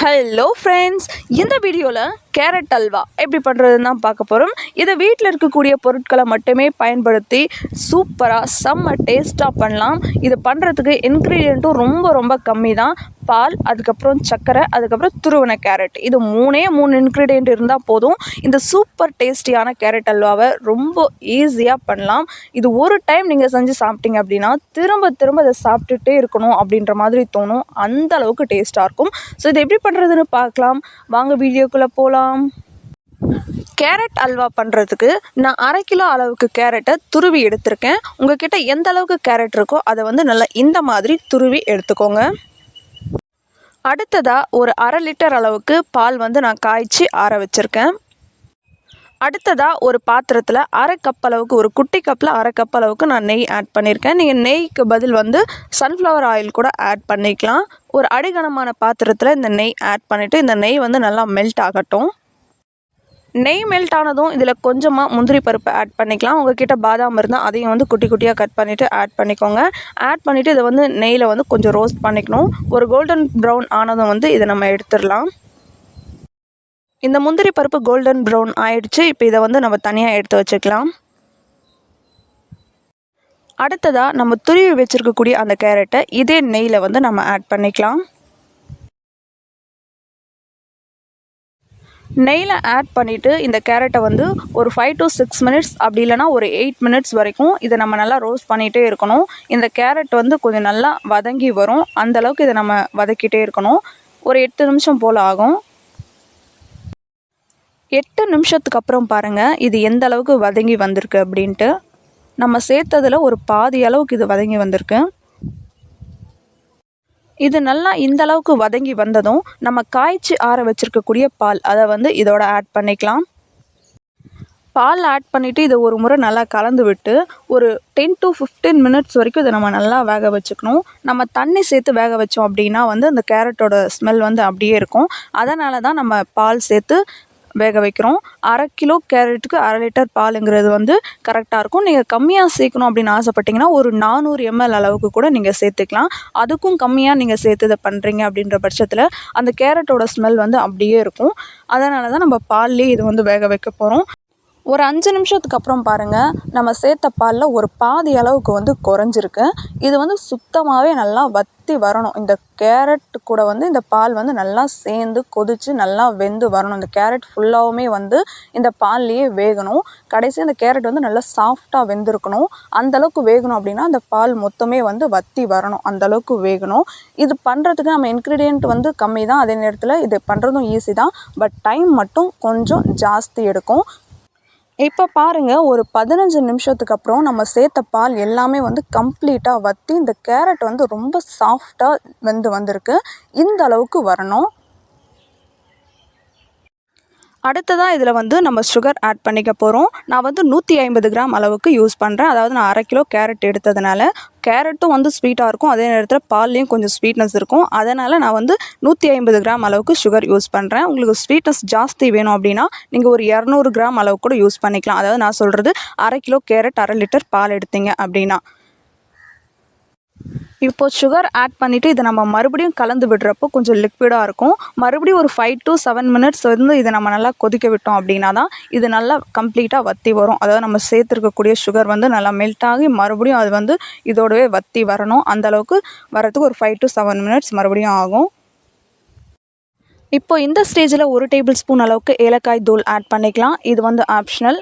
Hello friends இந்த வீடியோவில் carrot halwa எப்படி பண்ணுறதுன்னு தான் பார்க்க போகிறோம் இதை வீட்டில் இருக்கக்கூடிய பொருட்களை மட்டுமே பயன்படுத்தி சூப்பராக செம்ம டேஸ்ட்டாக பண்ணலாம். இது பண்ணுறதுக்கு இன்க்ரீடியண்ட்டும் ரொம்ப ரொம்ப கம்மி தான் பால் அதுக்கப்புறம் சர்க்கரை அதுக்கப்புறம் துருவன கேரட். இது மூணே மூணு இன்க்ரீடியண்ட் இருந்தால் போதும். இந்த சூப்பர் டேஸ்டியான கேரட் அல்வாவை ரொம்ப ஈஸியாக பண்ணலாம். இது ஒரு டைம் நீங்கள் செஞ்சு சாப்பிட்டீங்க அப்படின்னா திரும்ப திரும்ப அதை சாப்பிட்டுட்டே இருக்கணும் அப்படின்ற மாதிரி தோணும். அந்த அளவுக்கு டேஸ்ட்டாக இருக்கும். ஸோ இது எப்படி பண்ணுறதுன்னு பார்க்கலாம். வாங்க வீடியோக்குள்ளே போகலாம் கேரட் அல்வா பண்ணுறதுக்கு நான் அரை கிலோ அளவுக்கு கேரட்டை துருவி எடுத்திருக்கேன். உங்ககிட்ட எந்த அளவுக்கு கேரட் இருக்கோ அதை வந்து நல்லா இந்த மாதிரி துருவி எடுத்துக்கோங்க. அடுத்ததாக ஒரு அரை லிட்டர் அளவுக்கு பால் வந்து நான் காய்ச்சி ஆற வச்சுருக்கேன். அடுத்ததாக ஒரு பாத்திரத்தில் அரை கப் அளவுக்கு ஒரு குட்டி கப்பில் அரை கப் அளவுக்கு நான் நெய் ஆட் பண்ணியிருக்கேன் நீங்கள் நெய்க்கு பதில் வந்து சன்ஃப்ளவர் ஆயில் கூட ஆட் பண்ணிக்கலாம். ஒரு அடிகனமான பாத்திரத்தில் இந்த நெய் ஆட் பண்ணிவிட்டு இந்த நெய் வந்து நல்லா மெல்ட் ஆகட்டும். நெய் மெல்ட் ஆனதும் இதில் கொஞ்சமாக முந்திரி பருப்பு ஆட் பண்ணிக்கலாம். உங்ககிட்ட பாதாம் இருந்தால் அதையும் வந்து குட்டி குட்டியாக கட் பண்ணிவிட்டு ஆட் பண்ணிக்கோங்க. ஆட் பண்ணிவிட்டு இதை வந்து நெய்யில் வந்து கொஞ்சம் ரோஸ்ட் பண்ணிக்கணும். ஒரு கோல்டன் ப்ரௌன் ஆனதும் வந்து இதை நம்ம எடுத்துடலாம். இந்த முந்திரி பருப்பு கோல்டன் ப்ரௌன் ஆயிடுச்சு. இப்போ இதை வந்து நம்ம தனியாக எடுத்து வச்சுக்கலாம். அடுத்ததாக நம்ம துருவி வச்சுருக்கக்கூடிய அந்த கேரட்டை இதே நெய்யில் வந்து நம்ம ஆட் பண்ணிக்கலாம். நெய்யில் ஆட் பண்ணிவிட்டு இந்த கேரட்டை வந்து ஒரு ஃபைவ் டு சிக்ஸ் மினிட்ஸ் அப்படி இல்லைனா ஒரு எயிட் மினிட்ஸ் வரைக்கும் இதை நம்ம நல்லா ரோஸ்ட் பண்ணிகிட்டே இருக்கணும். இந்த கேரட் வந்து கொஞ்சம் நல்லா வதங்கி வரும். அந்தளவுக்கு இதை நம்ம வதக்கிட்டே இருக்கணும். ஒரு எட்டு நிமிஷம் போல் ஆகும். எட்டு நிமிஷத்துக்கு அப்புறம் பாருங்கள் இது எந்த அளவுக்கு வதங்கி வந்திருக்கு அப்படின்ட்டு. நம்ம சேர்த்ததில் ஒரு பாதி அளவுக்கு இது வதங்கி வந்திருக்கு. இது நல்லா இந்த அளவுக்கு வதங்கி வந்ததும் நம்ம காய்ச்சி ஆற வச்சுருக்கக்கூடிய பால். அதை வந்து இதோட ஆட் பண்ணிக்கலாம். பால் ஆட் பண்ணிவிட்டு இதை ஒரு முறை நல்லா கலந்து விட்டு ஒரு டென் டு ஃபிஃப்டீன் மினிட்ஸ் வரைக்கும் இதை நம்ம நல்லா வேக வச்சுக்கணும். நம்ம தண்ணி சேர்த்து வேக வச்சோம் அப்படின்னா வந்து அந்த கேரட்டோட ஸ்மெல் வந்து அப்படியே இருக்கும். அதனால தான் நம்ம பால் சேர்த்து வேக வைக்கிறோம். அரை கிலோ கேரட்டுக்கு அரை லிட்டர் பாலுங்கிறது வந்து கரெக்டாக இருக்கும். நீங்கள் கம்மியாக சேர்க்கணும் அப்படின்னு ஆசைப்பட்டீங்கன்னா ஒரு நானூறு எம்எல் அளவுக்கு கூட நீங்கள் சேர்த்துக்கலாம். அதுக்கும் கம்மியாக நீங்கள் சேர்த்து இதை பண்ணுறீங்க அப்படின்ற பட்சத்தில் அந்த கேரட்டோட ஸ்மெல் வந்து அப்படியே இருக்கும். அதனால தான் நம்ம பால்லேயே இது வந்து வேக வைக்க போகிறோம் ஒரு அஞ்சு நிமிஷத்துக்கு அப்புறம் பாருங்கள் நம்ம சேர்த்த பாலில் ஒரு பாதி அளவுக்கு வந்து குறைஞ்சிருக்கு. இது வந்து சுத்தமாகவே நல்லா வற்றி வரணும். இந்த கேரட் கூட வந்து இந்த பால் வந்து நல்லா சேர்ந்து கொதித்து நல்லா வெந்து வரணும். இந்த கேரட் ஃபுல்லாகவுமே வந்து இந்த பால்லையே வேகணும். கடைசி அந்த கேரட் வந்து நல்லா சாஃப்டாக வெந்திருக்கணும். அந்தளவுக்கு வேகணும் அப்படின்னா அந்த பால் மொத்தமே வந்து வற்றி வரணும். அந்தளவுக்கு வேகணும். இது பண்ணுறதுக்கு நம்ம இன்க்ரீடியண்ட் வந்து கம்மி தான் அதே நேரத்தில் இது பண்ணுறதும் ஈஸி தான். பட் டைம் மட்டும் கொஞ்சம் ஜாஸ்தி எடுக்கும். இப்போ பாருங்கள் ஒரு பதினஞ்சு நிமிஷத்துக்கு அப்புறம் நம்ம சேர்த்த பால் எல்லாமே வந்து கம்ப்ளீட்டாக வற்றி இந்த கேரட் வந்து ரொம்ப சாஃப்டாக வெந்து வந்திருக்கு. இந்த அளவுக்கு வரணும். அடுத்ததாக இதில் வந்து நம்ம சுகர் ஆட் பண்ணிக்க போகிறோம் நான் வந்து நூற்றி ஐம்பது கிராம் அளவுக்கு யூஸ் பண்ணுறேன் அதாவது நான் அரை கிலோ கேரட் எடுத்ததுனால கேரட்டும் வந்து ஸ்வீட்டாக இருக்கும். அதே நேரத்தில் பால்லேயும் கொஞ்சம் ஸ்வீட்னஸ் இருக்கும். அதனால் நான் வந்து நூற்றி ஐம்பது கிராம் அளவுக்கு சுகர் யூஸ் பண்ணுறேன் உங்களுக்கு ஸ்வீட்னஸ் ஜாஸ்தி வேணும் அப்படின்னா நீங்கள் ஒரு இரநூறு கிராம் அளவுக்கு கூட யூஸ் பண்ணிக்கலாம். அதாவது நான் சொல்கிறது அரை கிலோ கேரட் அரை லிட்டர் பால் எடுத்தீங்க அப்படின்னா. இப்போது சுகர் ஆட் பண்ணிவிட்டு இதை நம்ம மறுபடியும் கலந்து விடுறப்போ கொஞ்சம் லிக்விடாக இருக்கும். மறுபடியும் ஒரு ஃபைவ் டு செவன் மினிட்ஸ் வந்து இதை நம்ம நல்லா கொதிக்க விட்டோம் அப்படின்னா தான் இது நல்லா கம்ப்ளீட்டாக வற்றி வரும். அதாவது நம்ம சேர்த்துருக்கக்கூடிய சுகர் வந்து நல்லா மெல்ட் ஆகி மறுபடியும் அது வந்து இதோடவே வற்றி வரணும். அந்தளவுக்கு வரத்துக்கு ஒரு ஃபைவ் டு செவன் மினிட்ஸ் மறுபடியும் ஆகும். இப்போ இந்த ஸ்டேஜில் ஒரு டேபிள் ஸ்பூன் அளவுக்கு ஏலக்காய் தூள் ஆட் பண்ணிக்கலாம். இது வந்து ஆப்ஷனல்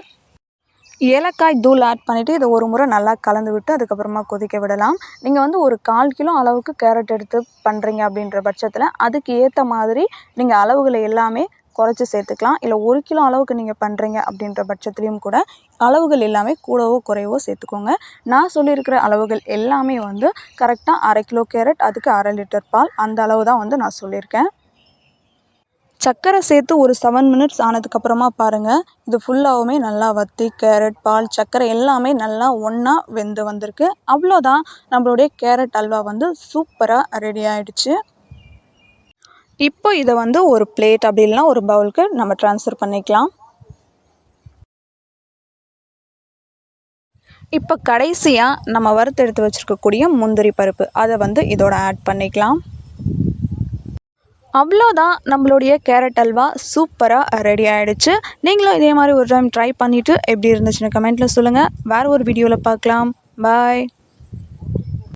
ஏலக்காய் தூள் ஆட் பண்ணிவிட்டு இதை ஒரு முறை நல்லா கலந்து விட்டு அதுக்கப்புறமா கொதிக்க விடலாம். நீங்கள் வந்து ஒரு கால் கிலோ அளவுக்கு கேரட் எடுத்து பண்ணுறீங்க அப்படின்ற பட்சத்தில் அதுக்கு ஏற்ற மாதிரி நீங்கள் அளவுகளை எல்லாமே குறைச்சி சேர்த்துக்கலாம். இல்லை ஒரு கிலோ அளவுக்கு நீங்கள் பண்ணுறீங்க அப்படின்ற பட்சத்துலேயும் கூட அளவுகள் எல்லாமே கூடவோ குறைவோ சேர்த்துக்கோங்க. நான் சொல்லியிருக்கிற அளவுகள் எல்லாமே வந்து கரெக்டாக அரை கிலோ கேரட் அதுக்கு அரை லிட்டர் பால் அந்த அளவு தான் வந்து நான் சொல்லியிருக்கேன். சர்க்கரை சேர்த்து ஒரு செவன் மினிட்ஸ் ஆனதுக்கப்புறமா பாருங்கள் இது ஃபுல்லாகவுமே நல்லா வற்றி கேரட் பால் சர்க்கரை எல்லாமே நல்லா ஒன்றா வெந்து வந்திருக்கு. அவ்வளோதான். நம்மளுடைய கேரட் அல்வா வந்து சூப்பராக ரெடி ஆகிடுச்சு இப்போ இதை வந்து ஒரு பிளேட் அப்படி இல்லைனா ஒரு பவுலுக்கு நம்ம ட்ரான்ஸ்ஃபர் பண்ணிக்கலாம். இப்போ கடைசியாக நம்ம வறுத்து எடுத்து வச்சுருக்கக்கூடிய முந்திரி பருப்பு. அதை வந்து இதோட ஆட் பண்ணிக்கலாம். அவ்வளோதான். நம்மளுடைய கேரட் அல்வா சூப்பராக ரெடி ஆகிடுச்சு நீங்களும் இதே மாதிரி ஒரு டைம் ட்ரை பண்ணிவிட்டு எப்படி இருந்துச்சுன்னு கமெண்ட்டில் சொல்லுங்கள் வேறு ஒரு வீடியோவில் பார்க்கலாம். பாய்